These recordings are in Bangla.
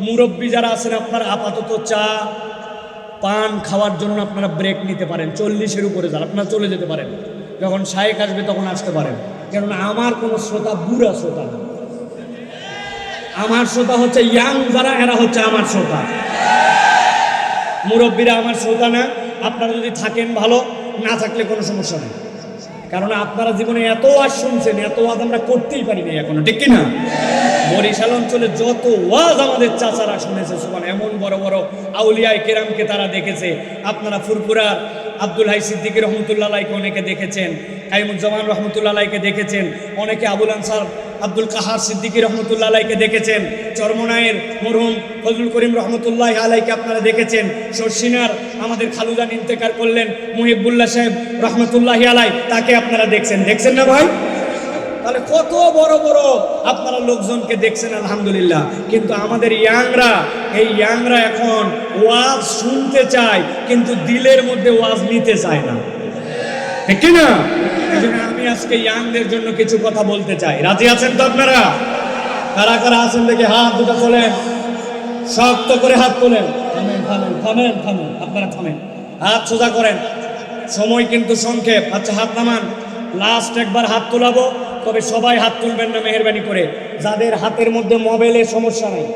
মুরব্বী যারা আছেন, আপনারা আপাতত চা, পান খাওয়ার জন্য আপনারা ব্রেক নিতে পারেন। চল্লিশের উপরে যান, আপনারা চলে যেতে পারেন। যখন শায়েক আসবে, তখন আসতে পারেন। কেননা আমার কোনো শ্রোতা বুড়া শ্রোতা না। আমার শ্রোতা হচ্ছে ইয়াং যারা, এরা হচ্ছে আমার শ্রোতা। মুরব্বীরা আমার শ্রোতা না। আপনারা যদি থাকেন ভালো, না থাকলে কোনো সমস্যা নেই। কারণ আপনারা জীবনে এত ওয়াজ শুনছেন, এত ওয়াজ আমরা করতেই পারিনি এখনও, ঠিক কিনা? বরিশাল অঞ্চলে যত ওয়াজ আমাদের চাচারা শুনেছে সুমান এমন বড় বড় আউলিয়ায় কেরামকে তারা দেখেছে। আপনারা ফুরপুরার আব্দুল হাই সিদ্দিকী রহমতুল্লাহ আলাইকে অনেকে দেখেছেন, কাইমুজ্জামান রহমতুল্লাহ আলাইকে দেখেছেন, অনেকে আবুল আনসার আব্দুল কাহার সিদ্দিকী রহমতুল্লাহ দেখেছেন, চরমনায়ের মরহুম ফজলুল করিম রহমতুল্লাহ আলাইকে আপনারা দেখেছেন শর্ষিনার আমাদের খালুদান ইন্তেকার করলেন মুহিবুল্লাহ সাহেব রহমতুল্লাহ আলাই, তাকে আপনারা দেখছেন। দেখছেন না ভাই? তাহলে কত বড় বড় আপনারা লোকজনকে দেখছেন, আলহামদুলিল্লাহ। কিন্তু আমাদের ইয়াংরা, এই ইয়াংরা এখন ওয়াজ শুনতে চায়, কিন্তু দিলের মধ্যে ওয়াজ নিতে চায় না। না আমি আজকে ইয়াংদের জন্য কিছু কথা বলতে চাই। রাজি আছেন তো আপনারা? কারা কারা আছেন দেখে হাত দুটো তোলেন। শক্ত করে হাত তোলেন। থামেন থামেন থামেন থামেন। আপনারা থামেন। হাত সোজা করেন। সময় কিন্তু সংক্ষেপ। আচ্ছা হাত নামান। লাস্ট একবার হাত তোলাবো। তবে সবাই হাত তুলবেন না মেহরবানি করে। যাদের হাতের মধ্যে মোবাইলের সমস্যা নেই।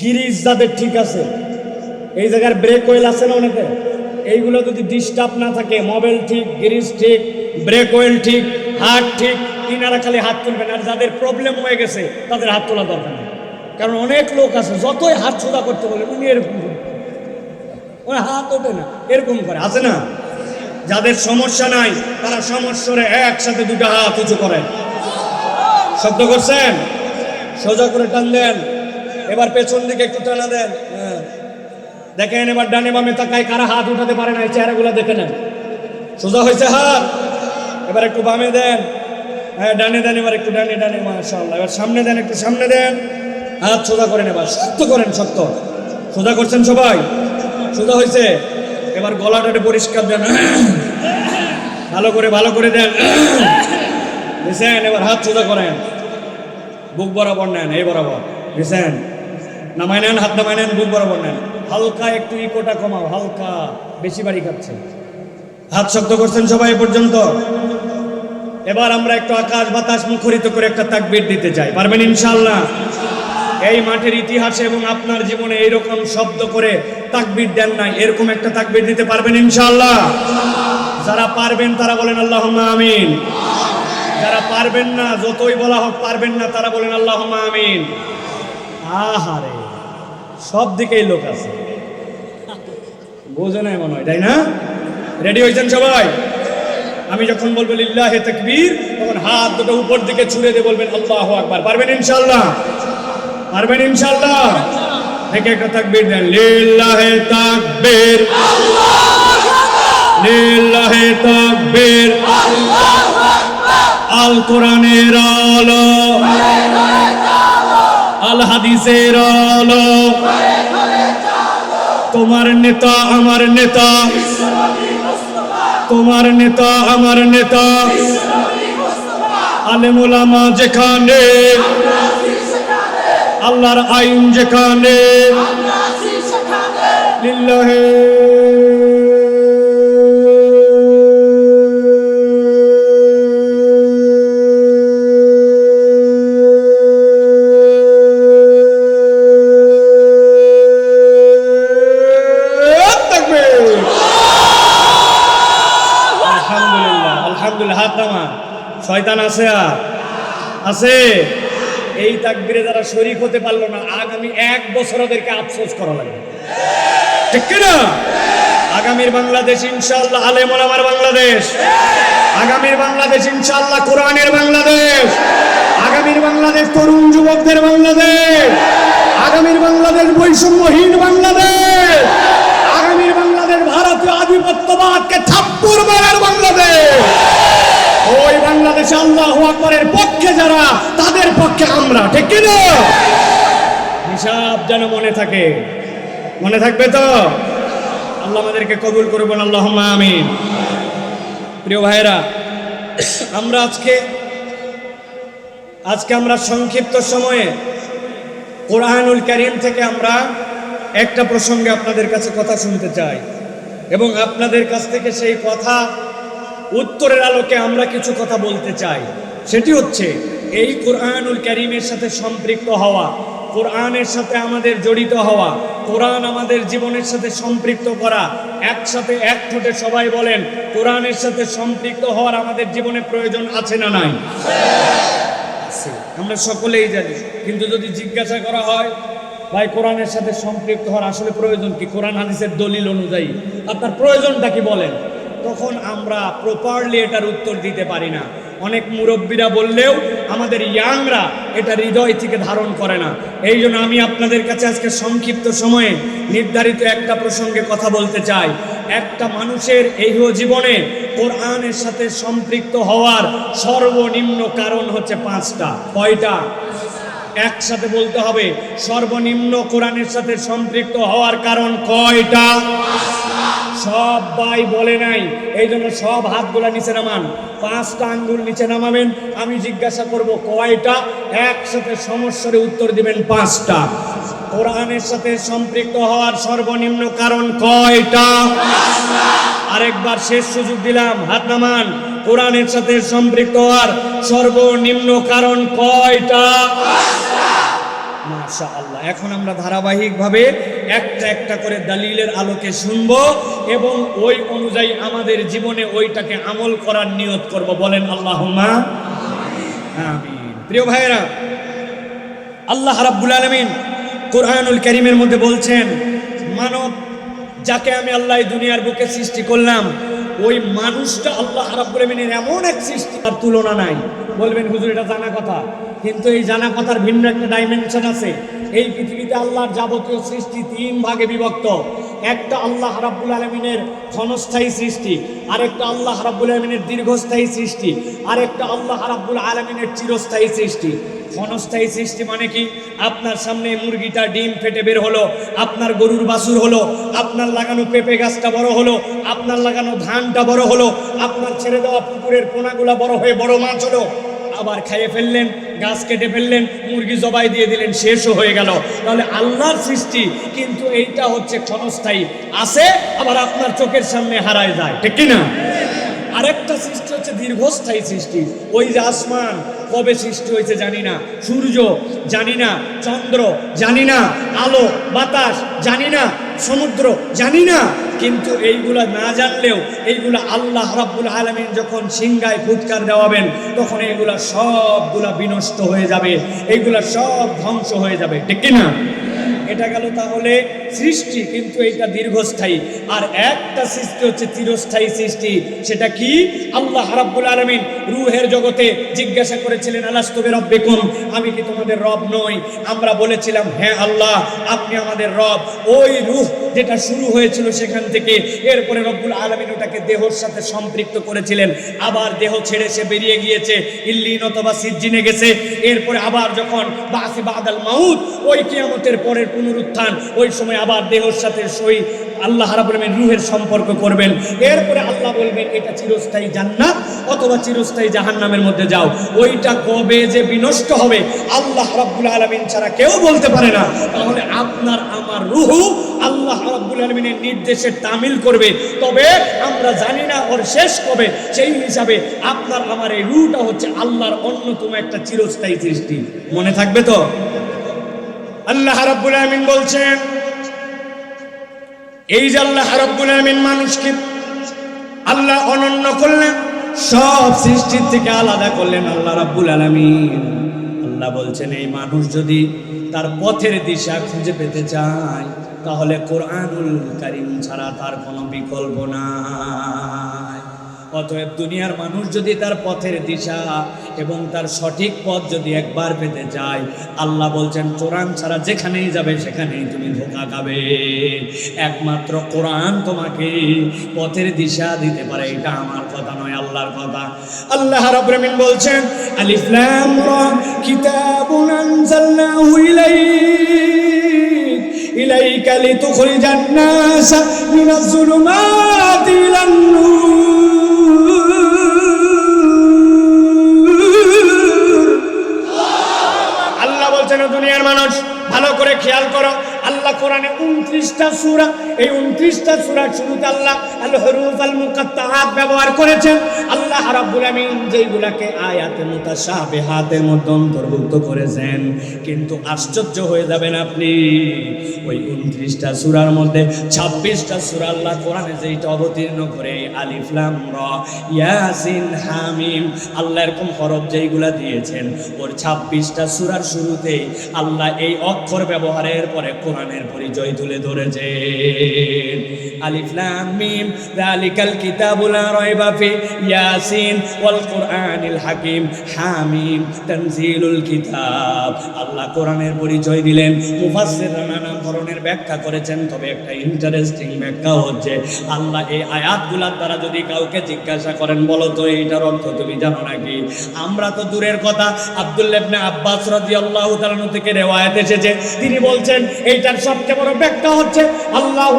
গিরিজ যাদের ঠিক আছে। এই জায়গার ব্রেক ওয়েল আছে না অনেকে? এইগুলো যদি ডিস্টার্ব না থাকে, মোবাইল ঠিক গিরিজ ঠিক ব্রেক ওয়েল ঠিক, হাত ঠিক তিনারা খালি হাত তুলবেন। আর যাদের প্রবলেম হয়ে গেছে, তাদের হাত তোলা দরকার নেই। কারণ অনেক লোক আছে, যতই হাত সোজা করতে বলে, উনি এরকম করে। ওর হাত ওঠে না, এরকম করে। আছে না? যাদের সমস্যা নাই, তারা সমস্যারে একসাথে দুটো হাত উঁচু করেন। শব্দ করছেন? সোজা করে টান দেন। এবার পেছন দিকে একটু টানা দেন। হ্যাঁ। দেখেন এবার ডানে বামে তাকায় কারা হাত উঠাতে পারে না, এই চেহারাগুলো দেখে নেন। সোজা হয়েছে হাত। এবার একটু বামে দেন। হ্যাঁ ডানে দেন, এবার একটু ডানে ডানে, মাশাআল্লাহ। এবার সামনে দেন, একটু সামনে দেন। হাত সোজা করেন এবার, শক্ত করেন, শক্ত। সোজা করছেন সবাই? সোজা হয়েছে। এবার গলাটা পরিষ্কার দেন। ভালো করে ভালো করে দেন। বুঝছেন এবার হাত সোজা করেন। বুক বরাবর নেন, এই বরাবর। বুঝছেন নামাই নেন, হাত নামাই নেন, বুক বরাবর নেন। হালকা একটু ইকোটা কমাও, হালকা। বেশি বাড়ি খাচ্ছে। হাত শক্ত করছেন সবাই পর্যন্ত। এবার আমরা একটু আকাশ বাতাস মুখরিত করে একটা তাকবীর দিতে চাই। পারবেন ইনশাল্লাহ এই মাঠের ইতিহাসে এবং আপনার জীবনে এইরকম শব্দ করে তাকবীর দেন নাই, এরকম একটা তাকবীর দিতে পারবেন ইনশাল্লাহ যারা পারবেন তারা বলেন আল্লাহ আমিন। যারা পারবেন না, যতই বলা হোক পারবেন না, তারা বলেন আল্লাহ আমিন। আহারে, সব দিকেই লোক আছে। বোঝে নাই মনে হয়, তাই না? রেডি হয়েছেন সবাই? আমি যখন বলব লিল্লাহে তাকবীর, তখন হাত দুটো উপর দিকে ছুড়ে দিয়ে বলবেন আল্লাহ আকবার। পারবেন ইনশাআল্লাহ? পারবেন ইনশাআল্লাহ। দেখে একটা তাকবীর দেন, লিল্লাহে তাকবীর। লিল্লাহে তাকবীর। আল কোরআনের আলো। আল হাদিসের আলো। তোমার নেতা, আমার নেতা। তোমার নেতা, আমার নেতা। আলেমুলামা যেখানে। আল্লাহর আইন যেখানে লিল্লাহে। আলহামদুলিল্লাহ আলহামদুলিল্লাহ হাত নামা। শয়তান আছে আর? আছে। এই তাকবিরে যারা শরিক হতে পারল না, আগামী এক বছর ওদেরকে আফসোস করা লাগবে। ঠিক কিনা? আগামীর বাংলাদেশ ইনশাআল্লাহ আলেমন আমার বাংলাদেশ। আগামীর বাংলাদেশ ইনশাআল্লাহ, কোরআনের বাংলাদেশ। আগামীর বাংলাদেশ তরুণ যুবকদের বাংলাদেশ। আগামীর বাংলাদেশ বৈষম্যহীন বাংলাদেশ। আগামীর বাংলাদেশ ভারতীয় আধিপত্যবাদকে থাপ্পড় মারার বাংলাদেশ ওই বাংলাদেশে আল্লাহ আকবরের পক্ষে যারা তাদের পক্ষে আমরা ঠিক কি না হিসাব যেন মনে থাকে। মনে থাকবে তো? আল্লাহ আমাদেরকে কবুল করবেন আল্লাহ আমিন। প্রিয় ভাইরা আমরা আজকে আজকে আমরা সংক্ষিপ্ত সময়ে কোরআনুল করিম থেকে আমরা একটা প্রসঙ্গে আপনাদের কাছে কথা শুনতে চাই এবং আপনাদের কাছ থেকে সেই কথা, উত্তরের আলোকে আমরা কিছু কথা বলতে চাই। সেটি হচ্ছে এই কোরআনুল করিমের সাথে সম্পৃক্ত হওয়া, কোরআনের সাথে আমাদের জড়িত হওয়া, কোরআন আমাদের জীবনের সাথে সম্পৃক্ত করা, একসাথে এক ঠোঁটে সবাই বলেন, কোরআনের সাথে সম্পৃক্ত হওয়ার আমাদের জীবনে প্রয়োজন আছে না নাই? আমরা সকলেই জানি, কিন্তু যদি জিজ্ঞাসা করা হয়, ভাই, কোরআনের সাথে সম্পৃক্ত হওয়ার আসলে প্রয়োজন কি? কোরআন হাদিসের দলিল অনুযায়ী। আপনার প্রয়োজনটা কি বলেন? তখন আমরা প্রপারলি এটার উত্তর দিতে পারি না। অনেক মুরব্বীরা বললেও আমাদের ইয়াংরা এটা হৃদয় থেকে ধারণ করে না। এই জন্য আমি আপনাদের কাছে আজকে সংক্ষিপ্ত সময়ে নির্ধারিত একটা প্রসঙ্গে কথা বলতে চাই। একটা মানুষের এই জীবনে কোরআনের সাথে সম্পৃক্ত হওয়ার সর্বনিম্ন কারণ হচ্ছে পাঁচটা। কয়টা? একসাথে বলতে হবে, সর্বনিম্ন কোরআনের সাথে সম্পৃক্ত হওয়ার কারণ কয়টা? সব বাই বলে নাই। এই জন্য সব হাতগুলা নিচে নামান। পাঁচটা আঙ্গুল নিচে নামাবেন। আমি জিজ্ঞাসা করব, কয়টা? একসাথে সমস্যারে উত্তর দিবেন পাঁচটা। কোরআনের সাথে সম্পৃক্ত হওয়ার সর্বনিম্ন কারণ কয়টা? আরেকবার শেষ সুযোগ দিলাম, হাত নামান। কোরআনের সাথে সম্পৃক্ত হওয়ার সর্বনিম্ন কারণ কয়টা? মাশা আল্লাহ এখন আমরা ধারাবাহিকভাবে একটা একটা করে দালিলের আলোকে শুনব এবং ওই অনুযায়ী আমাদের জীবনে ওইটাকে আমল করার নিয়ত করব। বলেন আল্লাহ প্রিয় ভাইয়েরা, আল্লাহ রাব্বুল আলমিন কোরআনুল করিমের মধ্যে বলছেন, মানব, যাকে আমি আল্লাহ দুনিয়ার বুকে সৃষ্টি করলাম ওই মানুষটা আল্লাহ আরবিনের এমন এক সৃষ্টি। তার তুলনা নাই। বলবেন, হুজুর, এটা জানা কথা। কিন্তু এই জানা কথার ভিন্ন একটা ডাইমেনশন আছে। এই পৃথিবীতে আল্লাহর যাবতীয় সৃষ্টি তিন ভাগে বিভক্ত। একটা আল্লাহ রাব্বুল আলমিনের ক্ষণস্থায়ী সৃষ্টি, আরেকটা আল্লাহ রাব্বুল আলমিনের দীর্ঘস্থায়ী সৃষ্টি, আরেকটা আল্লাহ রাব্বুল আলমিনের চিরস্থায়ী সৃষ্টি। ক্ষণস্থায়ী সৃষ্টি মানে কি? আপনার সামনে মুরগিটা ডিম ফেটে বের হলো, আপনার গরুর বাছুর হলো, আপনার লাগানো পেঁপে গাছটা বড় হলো, আপনার লাগানো ধানটা বড় হলো, আপনার ছেড়ে দেওয়া পুকুরের পোনাগুলা বড় হয়ে বড় মাছ হলো, আবার খাইয়ে ফেললেন গাছ কেটে ফেললেন, মুরগি জবাই দিয়ে দিলেন, শেষও হয়ে গেল। তাহলে আল্লাহর সৃষ্টি কিন্তু এইটা হচ্ছে ক্ষণস্থায়ী। আছে, আবার আপনার চোখের সামনে হারায় যায়। ঠিক না আরেকটা সৃষ্টি হচ্ছে দীর্ঘস্থায়ী সৃষ্টি। ওই যে আসমান, কবে সৃষ্টি হয়েছে জানি না। সূর্য, জানি না। চন্দ্র, জানি না। আলো, বাতাস, জানি না। সমুদ্র, জানি না। কিন্তু এইগুলা না জানলেও এইগুলা আল্লাহ রাব্বুল আলমিন যখন সিংগায় ফুৎকার দেওয়াবেন, তখন এইগুলা সবগুলা বিনষ্ট হয়ে যাবে। এইগুলা সব ধ্বংস হয়ে যাবে। ঠিক কিনা? এটা গেল তাহলে সৃষ্টি কিন্তু এটা দীর্ঘস্থায়ী। আর একটা সৃষ্টি হচ্ছে চিরস্থায়ী সৃষ্টি। সেটা কি? আল্লাহ রাব্বুল আলমিন রুহের জগতে জিজ্ঞাসা করেছিলেন আলাস্তবে রব্বেকুম আমি কি তোমাদের রব নই? আমরা বলেছিলাম হ্যাঁ আল্লাহ, আপনি আমাদের রব। ওই রুহ যেটা শুরু হয়েছিল সেখান থেকে, এরপরে রব্বুল আলমিন ওটাকে দেহর সাথে সম্পৃক্ত করেছিলেন। আবার দেহ ছেড়ে সে বেরিয়ে গিয়েছে, ইল্লিন অথবা সিজ্জিনে গেছে। এরপরে আবার যখন বাসি বাদাল মাউদ ওই কিয়ামতের পরের পুনরুত্থান, ওই সময় আবার দেহর সাথে সই আল্লাহ আলামিন রুহের সম্পর্ক করবেন। এরপরে আল্লাহ বলবেন, এটা চিরস্থায়ী জান্নাত অথবা চিরস্থায়ী জাহান্নামের মধ্যে যাও। ওইটা কবে যে বিনষ্ট হবে, আল্লাহ রাব্বুল আলামিন ছাড়া কেউ বলতে পারে না। তাহলে আপনার, আমার রুহু আল্লাহ রাব্বুল আলমিনের নির্দেশে তামিল করবে। তবে আমরা জানি না ওর শেষ কবে। সেই হিসাবে আপনার, আমার এই রুহটা হচ্ছে আল্লাহর অন্যতম একটা চিরস্থায়ী সৃষ্টি। মনে থাকবে তো? আল্লাহ রাব্বুল আলামিন বলছেন এই যে আল্লাহ হারবুল আলমিন মানুষকে আল্লাহ অনন্য করলেন, সব সৃষ্টির থেকে আলাদা করলেন আল্লাহ রাব্বুল আলমিন। আল্লাহ বলছেন, এই মানুষ যদি তার পথের দিশা খুঁজে পেতে চায়, তাহলে কোরআনুল কারিম ছাড়া তার কোনো বিকল্প নাই। অতএব দুনিয়ার মানুষ যদি তার পথের দিশা এবং তার সঠিক পথ যদি একবার পেতে চায়, আল্লাহ বলছেন, কোরআন ছাড়া যেখানেই যাবে, সেখানেই তুমি ধোকা খাবে। একমাত্র কোরআন তোমাকে পথের দিশা দিতে পারে, এটা আমার কথা নয়, আল্লাহর কথা। আল্লাহ রাব্বুল বলছেন, আলিফ লাম রা, কিতাবুন আনজালনাহু ইলাইক, ইলাইকা লিতুখরিজান নাস মিনাজ যুলুমাতি কোরআনে উনত্রিশটা সুরা। এই উনত্রিশটা সুরা শুরুতে আল্লাহ আল হরুফ আল মুকাত্তাআত ব্যবহার করেছেন। আল্লাহ রাব্বুল আমিন যেইগুলাকে আয়াতে মুতাশাবিহাতের মধ্যে অন্তর্ভুক্ত করেছেন। কিন্তু আশ্চর্য হয়ে যাবেন আপনি, ওই উনত্রিশটা সুরার মধ্যে ছাব্বিশটা সুরা আল্লাহ কোরআনে যেইটা অবতীর্ণ করে আলিফলাম র, ইয়াসিন, হামিম, আল্লাহ এরকম হরফ যেইগুলা দিয়েছেন, ওর ছাব্বিশটা সুরার শুরুতেই আল্লাহ এই অক্ষর ব্যবহারের পরে কোরআনের পরিচয় তুলে ধরেছে ইয়াসিন ওয়াল কুরআনিল হাকিম, হামিম, তানজিলুল কিতাব। আল্লাহ কোরআনের পরিচয় দিলেন নানান ধরনের ব্যাখ্যা করেছেন, তবে একটা ইন্টারেস্টিং ব্যাখ্যা হচ্ছে, আল্লাহ এই দ্বারা যদি কাউকে জিজ্ঞাসা করেন, বলো তো এইটার অর্থ তুমি জানো নাকি? আমরা তো দূরের কথা, আব্দুল্লাহ আব্বাস রাদিয়াল্লাহু তাআলা থেকে রেওয়ায়াত এসেছে, তিনি বলছেন, এইটার সবচেয়ে বড় ব্যাখ্যা হচ্ছে, আল্লাহু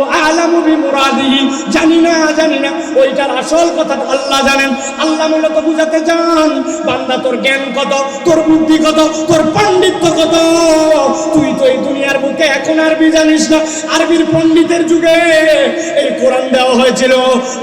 জানি না জানি না, ওইটার আসল কথা আল্লাহ জানেন। আল্লাহ মূলত বুঝাতে চান, বান্দা তোর জ্ঞান কত, তোর বুদ্ধি কত, তোর পাণ্ডিত্য কত? তুই তো এই দুনিয়ার বুকে এখন আরবি জানিস না। আরবির পণ্ডিতের যুগে এই কোরআন দেওয়া হয়েছিল।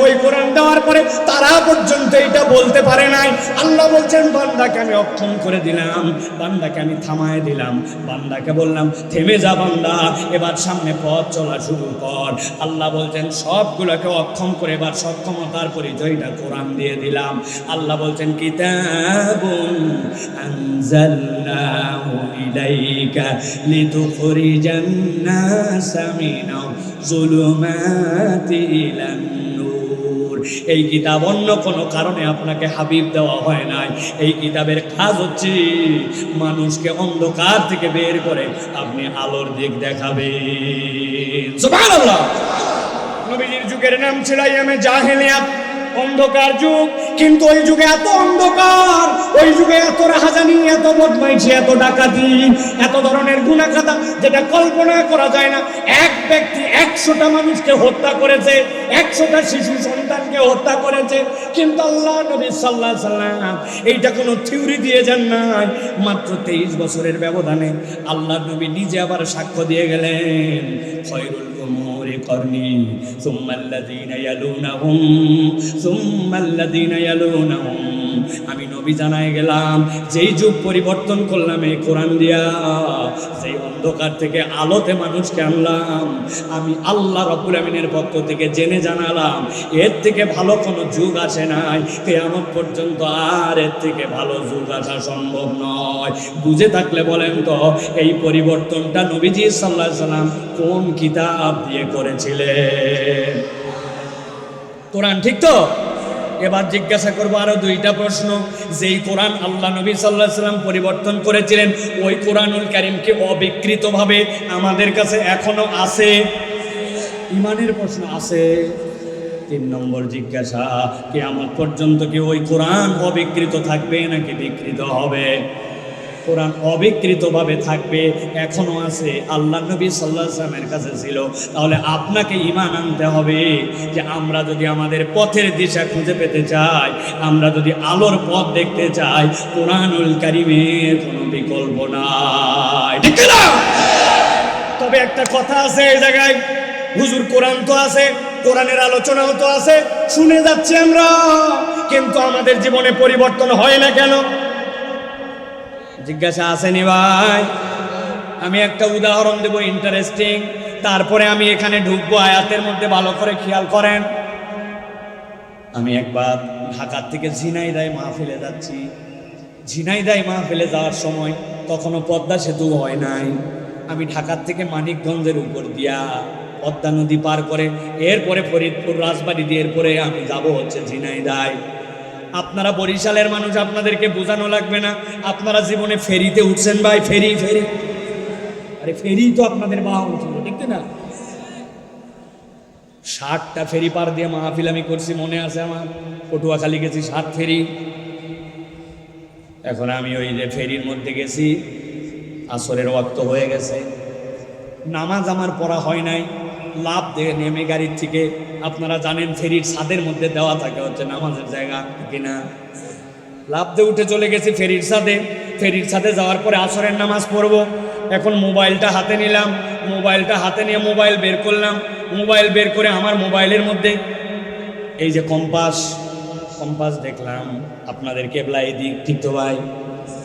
ওই কোরআন দেওয়ার পরে তারা পর্যন্ত এটা বলতে পারে নাই। আল্লাহ বলছেন, বান্দাকে আমি অক্ষম করে দিলাম, বান্দাকে আমি থামায় দিলাম, বান্দাকে বললাম, থেমে যা বান্দা, এবার সামনে পথ চলা শুরু কর। আল্লাহ বলছেন, সবগুলোকে অক্ষম করে এবার সক্ষমতার পরিচয়টা কোরআন দিয়ে দিলাম। আল্লাহ বলছেন, কিতাবুন আনজালনাহু ইলাইকা লিতুখরিজান নাসা মিনাল যুলুমাতি ইলান নূর এই কিতাব অন্য কোনো কারণে আপনাকে হাবিব দেওয়া হয় নাই। এই কিতাবের কাজ হচ্ছে মানুষকে অন্ধকার থেকে বের করে আপনি আলোর দিক দেখাবেন। নবীজির যুগের নাম ছিল জাহেলিয়াত অন্ধকার যুগ, কিন্তু ওই যুগে এত অন্ধকার, ওই যুগে এত রাহাজানি, এত বদমাইশি, এত ডাকাতি, এত ধরনের গুণাখাতা যেটা কল্পনা করা যায় না। এক ব্যক্তি একশোটা মানুষকে হত্যা করেছে, একশোটা শিশু সন্তানকে হত্যা করেছে, কিন্তু আল্লাহ নবী সাল্লাহ সাল্লাম এইটা কোনো থিওরি দিয়ে যান নাই। মাত্র তেইশ বছরের ব্যবধানে আল্লাহ নবী নিজে আবার সাক্ষ্য দিয়ে গেলেন, খয়রুল الأمور قرني ثم الذين يلونهم ثم الذين يلونهم আমি নবী জানায় গেলাম, যেই যুগ পরিবর্তন করলাম এই কোরআন দিয়া, সেই অন্ধকার থেকে আলোতে মানুষকে আনলাম। আমি আল্লাহ রব্বুল আমিনের পক্ষ থেকে জেনে জানালাম, এর থেকে ভালো কোনো যুগ আসে নাই। কেয়ামত পর্যন্ত আর এর থেকে ভালো যুগ আসা সম্ভব নয়। বুঝে থাকলে বলেন তো, এই পরিবর্তনটা নবীজি সাল্লাহ সাল্লাম কোন কিতাব দিয়ে করেছিলেন? কোরআন ঠিক তো? এবার জিজ্ঞাসা করব আরও দুইটা প্রশ্ন। যেই কোরআন আল্লাহ নবী সাল্লাহ সাল্লাম পরিবর্তন করেছিলেন, ওই কোরআনুল কারিমকে অবিকৃতভাবে আমাদের কাছে এখনও আছে? ইমানের প্রশ্ন আছে। তিন নম্বর জিজ্ঞাসা কে আমার পর্যন্ত কি ওই কোরআন অবিকৃত থাকবে নাকি বিকৃত হবে? কোরআন অবিকৃতভাবে থাকবে, এখনও আছে। আল্লাহ নবী সাল্লাহ সাল্লামের কাছে ছিল। তাহলে আপনাকে ইমান আনতে হবে যে আমরা যদি আমাদের পথের দিশা খুঁজে পেতে চাই, আমরা যদি আলোর পথ দেখতে চাই, কোরআনুল কারিমের কোনো বিকল্প নাই। তবে একটা কথা আছে এই জায়গায়, হুজুর কোরআন তো আছে, কোরআনের আলোচনাও তো আছে, শুনে যাচ্ছি আমরা। কিন্তু আমাদের জীবনে পরিবর্তন হয় না কেন? জিজ্ঞাসা আসেনি ভাই। আমি একটা উদাহরণ দেব ইন্টারেস্টিং তারপরে আমি এখানে ঢুকবো, আয়াতের মধ্যে ভালো করে খেয়াল করেন। আমি একবার ঢাকার থেকে ঝিনাইদায় মাহফিলে যাচ্ছি। ঝিনাইদায় মাহফিলে যাওয়ার সময় তখনও পদ্মা সেতু হয় নাই। আমি ঢাকার থেকে মানিকগঞ্জের উপর দিয়া পদ্মা নদী পার করে, এরপরে ফরিদপুর, রাজবাড়ি দিয়ে এরপরে আমি যাব হচ্ছে ঝিনাইদায়। আপনারা বরিশালের মানুষ, আপনাদেরকে বোঝানো লাগবে না। আপনারা জীবনে ফেরিতে উঠছেন ভাই, ফেরি ফেরি। আরে ফেরি তো আপনাদের বাহন ছিল ঠিক না? ষাটটা ফেরি পার দিয়ে মাহফিল আমি করছি, মনে আছে আমার? পটুয়া পটুয়াখালী গেছি, ষাট ফেরি। এখন আমি ওই যে ফেরির মধ্যে গেছি, আসরের ওয়াক্ত হয়ে গেছে। নামাজ আমার পড়া হয় নাই, লাভ দিয়ে নেমে গাড়ির থেকে আপনারা জানেন ফেরির ছাদের মধ্যে দেওয়া থাকে হচ্ছে নামাজের জায়গা কিনা? লাভ দিয়ে উঠে চলে গেছি ফেরির ছাদে। ফেরির ছাদে যাওয়ার পরে আসরের নামাজ পড়ব। এখন মোবাইলটা হাতে নিলাম। মোবাইলটা হাতে নিয়ে মোবাইল বের করলাম। মোবাইল বের করে আমার মোবাইলের মধ্যে এই যে কম্পাস কম্পাস দেখলাম। আপনাদের কেবলা এই দিক, ঠিক তো ভাই?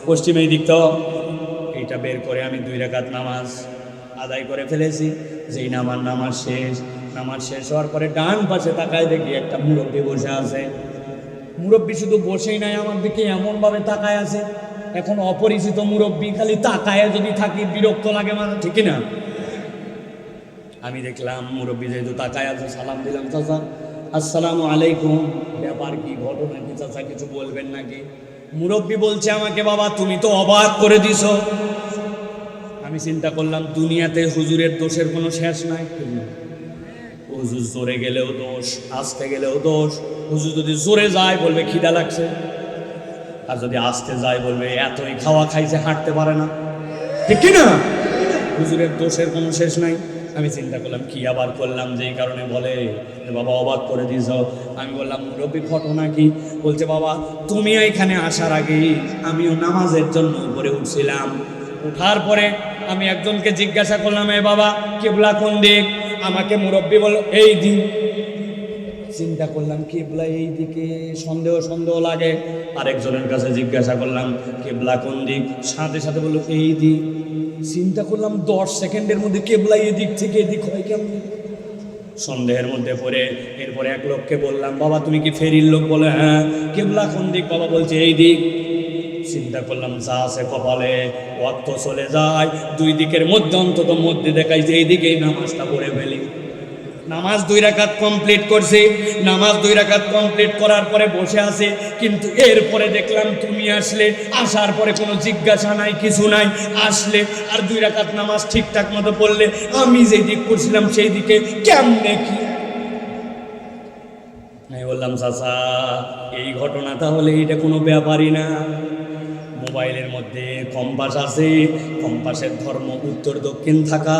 পশ্চিম এই দিক তো। এইটা বের করে আমি দুই রাকাত নামাজ আদায় করে ফেলেছি। যেই নামার নামাজ শেষ। নামাজ শেষ হওয়ার পরে ডান পাশে তাকায় দেখি একটা মুরব্বী বসে আছে। মুরব্বী শুধু বসেই নাই, আমার দিকে এমনভাবে তাকায় আছে। এখন অপরিচিত মুরব্বী খালি তাকায় যদি থাকি, বিরক্ত লাগে মানে ঠিক না আমি দেখলাম মুরব্বী যেহেতু তাকায় আছে, সালাম দিলাম, চাচা, আসসালামু আলাইকুম। ব্যাপার কি, ঘটনা কি, চাচা, কিছু বলবেন নাকি? মুরব্বী বলছে আমাকে, বাবা, তুমি তো অবাক করে দিছো। আমি চিন্তা করলাম, দুনিয়াতে হুজুরের দোষের কোনো শেষ নাই? হুজুর জোরে গেলেও দোষ, আসতে গেলেও দোষ। হুজুর যদি জোরে যায়, বলবে খিদা লাগছে। আর যদি আসতে যায়, বলবে এতই খাওয়া খাইছে, হাঁটতে পারে না। ঠিক কি না হুজুরের দোষের কোনো শেষ নাই। আমি চিন্তা করলাম, কি আবার করলাম? যেই কারণে বলে যে বাবা, অবাক করে দিস আমি বললাম, মুরব্বী, ঘটনা কি? বলছে, বাবা, তুমি এখানে আসার আগেই আমিও নামাজের জন্য উপরে উঠছিলাম। উঠার পরে আমি একজনকে জিজ্ঞাসা করলাম, এ বাবা, কেবলা কোন দিক? আমাকে মুরব্বী বলল, এই দিক চিন্তা করলাম, কেবলা এই দিকে সন্দেহ সন্দেহ লাগে। আরেকজনের কাছে জিজ্ঞাসা করলাম, কেবলা কোন দিক? সাথে সাথে বলল, এই দিক। চিন্তা করলাম, দশ সেকেন্ডের মধ্যে কেবলা এই দিক থেকে এদিক হয় কেমন? সন্দেহের মধ্যে পড়ে, এরপরে এক লোককে বললাম, বাবা, তুমি কি ফেরির লোক? বলে হ্যাঁ। কেবলা, কোন দিক? বাবা বলছে, এই দিক। চিন্তা করলাম, যা আছে কপালে, অর্থ চলে যায়। দুই দিকের মধ্যে, অন্তত মধ্যে দেখাই যে এই নামাজটা পড়ে ফেলি। নামাজ দুই রাকাত কমপ্লিট করছে। নামাজ দুই রাকাত কমপ্লিট করার পরে বসে আছে। কিন্তু এরপরে দেখলাম তুমি আসলে, আসার পরে কোনো জিজ্ঞাসা নাই, কিছু নাই। আসলে আর দুই রাকাত নামাজ ঠিকঠাক মতো পড়লে আমি যেই দিক করছিলাম সেই দিকে কেমনে কি? আমি বললাম, চাচা, এই ঘটনা তাহলে এটা কোনো ব্যাপারই না। মোবাইলের মধ্যে কম্পাস আছে। কম্পাসের ধর্ম উত্তর দক্ষিণ থাকা।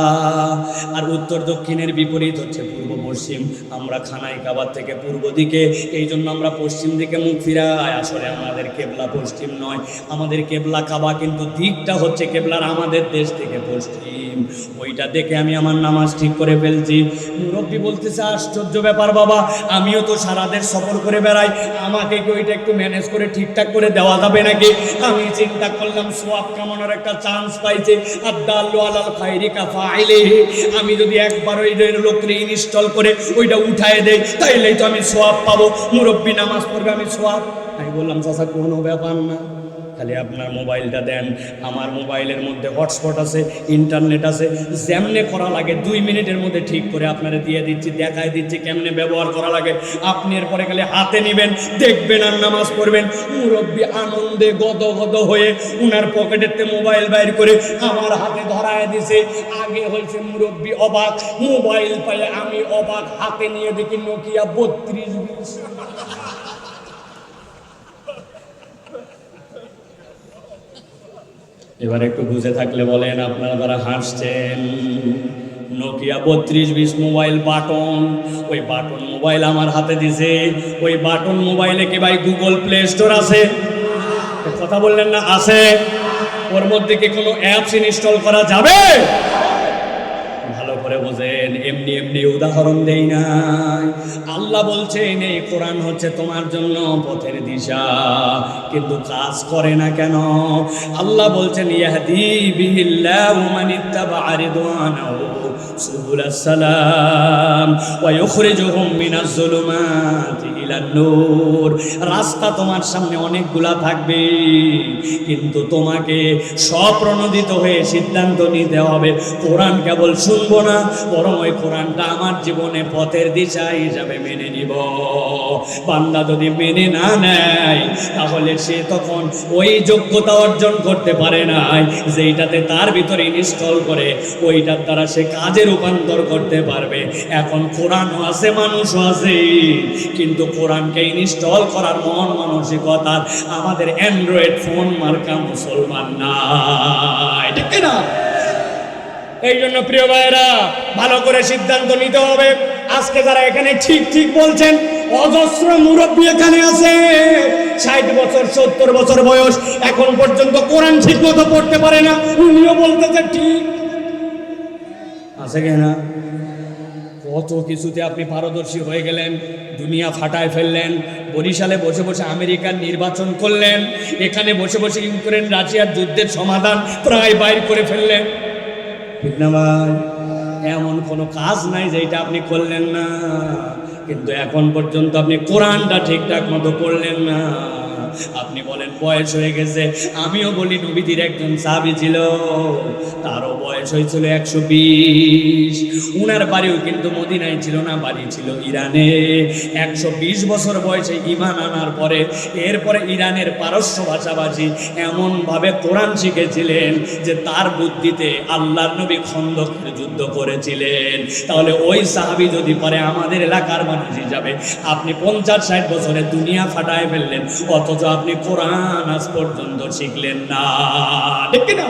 আর উত্তর দক্ষিণের বিপরীত হচ্ছে পূর্ব পশ্চিম। আমরা খানাই কাবার থেকে পূর্ব দিকে, এই জন্য আমরা পশ্চিম দিকে মুখ ফিরাই। আসলে আমাদের কেবলা পশ্চিম নয়। আমাদের কেবলা কাবা, কিন্তু দিকটা হচ্ছে কেবলার আমাদের দেশ থেকে পশ্চিম। ওইটা দেখে আমি আমার নামাজ ঠিক করে ফেলছি। মুরব্বী বলতেছে, আশ্চর্য ব্যাপার বাবা, আমিও তো সারা দেশ সফর করে বেড়াই। আমাকে কি ওইটা একটু ম্যানেজ করে ঠিকঠাক করে দেওয়া যাবে নাকি? আমি চিন্তা করলাম, সোয়াব কামানোর একটা চান্স পাইছে। আর দাল্লু আলাল খাইরি কাফা আইলে আমি যদি একবার ওই লোকরে ইনস্টল করে ওইটা উঠায় দেই, তাইলেই তো আমি সোয়াব পাবো। মুরব্বী নামাজ পড়বে, আমি সোয়াব। আমি বললাম, চাচা, কোনো ব্যাপার না। খালি আপনার মোবাইলটা দেন। আমার মোবাইলের মধ্যে হটস্পট আছে, ইন্টারনেট আছে, যেমনে করা লাগে দুই মিনিটের মধ্যে ঠিক করে আপনারা দিয়ে দিচ্ছি, দেখায় দিচ্ছি কেমনে ব্যবহার করা লাগে। আপনি এরপরে খালি হাতে নেবেন, দেখবেন আর নামাজ পড়বেন। মুরব্বী আনন্দে গদ গদ হয়ে উনার পকেটেতে মোবাইল বাইর করে আমার হাতে ধরায় দিছে। আগে হয়েছে মুরব্বী অবাক, মোবাইল পায়ে আমি অবাক, হাতে নিয়ে দেখি নোকিয়া বত্রিশ বিশ। এবার একটু বুঝে থাকলে বলেন আপনারা যারা হাসছেন নোকিয়া বত্রিশ বিশ মোবাইল বাটন, ওই বাটন মোবাইল আমার হাতে দিছে, ওই বাটন মোবাইলে কি ভাই গুগল প্লে স্টোর আছে? কথা বললেন না, আছে? ওর মধ্যে কি কোনো অ্যাপস ইনস্টল করা যাবে? এমনি এমনি উদাহরণ দেই নাই। আল্লাহ বলছেন, এই কোরআন হচ্ছে তোমার জন্য পথের দিশা। কিন্তু কাজ করে না কেন? আল্লাহ বলছেন, ইয়াহদি বিহিল্লাহু মান ইত্তাবা রিদওয়ানাহু السلام ويخرجهم من الظلمات إلى النور রাস্তা তোমার সামনে অনেকগুলা থাকবে, কিন্তু তোমাকে স্বপ্রণোদিত হয়ে সিদ্ধান্ত নিতে হবে। কোরআন কেবল শুনব না, বরং ওই কোরআনটা আমার জীবনে পথের দিশা হিসাবে মেনে নিব। বান্দা যদি মেনে না নেয়, তাহলে সে তখন ওই যোগ্যতা অর্জন করতে পারে নাই, যেইটাতে তার ভিতরে ইনস্টল করে, ওইটার দ্বারা সে কাজে রূপান্তর করতে পারবে। এখন কোরআনও আছে, মানুষও আছে, কিন্তু কোরআনকে ইনস্টল করার মন মানসিকতার আমাদের অ্যান্ড্রয়েড ফোন মার্কা মুসলমান না এই জন্য প্রিয় ভাইয়েরা, ভালো করে সিদ্ধান্ত নিতে হবে। আজকে যারা এখানে ঠিক ঠিক বলছেন, অজস্র মুরব্বী এখানে আছে। ষাট বছর, সত্তর বছর বয়স, এখন পর্যন্ত কোরআন ঠিক মতো পড়তে পারে না, উনিও বলতেছে ঠিক। আছে কেনা কত কিছুতে আপনি পারদর্শী হয়ে গেলেন, দুনিয়া ফাটায় ফেললেন, বরিশালে বসে বসে আমেরিকার নির্বাচন করলেন, এখানে বসে বসে ইউক্রেন রাশিয়ার যুদ্ধের সমাধান প্রায় বাইর করে ফেললেন। ঠিক না ভাই? এমন কোনো কাজ নাই যেটা আপনি করলেন না। কিন্তু এখন পর্যন্ত আপনি কোরআনটা ঠিকঠাক মতো করলেন না। আপনি বলেন, বয়স হয়ে গেছে। আমিও বলি নবীদের একজন সাবি ছিল। তারও বয়স হয়েছিল একশো বিশ। উনার বাড়িও কিন্তু মদিনায় ছিল না, বাড়ি ছিল ইরানে। একশো বিশ বছর বয়সে ইমান আনার পরে, এরপরে ইরানের পারস্য ভাষাভাষী এমনভাবে কোরআন শিখেছিলেন যে তার বুদ্ধিতে আল্লাহর নবী খন্দকের যুদ্ধ করেছিলেন। তাহলে ওই সাহাবি যদি পারে, আমাদের এলাকার মানুষ হিসাবে আপনি পঞ্চাশ ষাট বছরে দুনিয়া ফাটায় ফেললেন, অথচ আপনি কোরআন আজ পর্যন্ত শিখলেন না। ঠিক না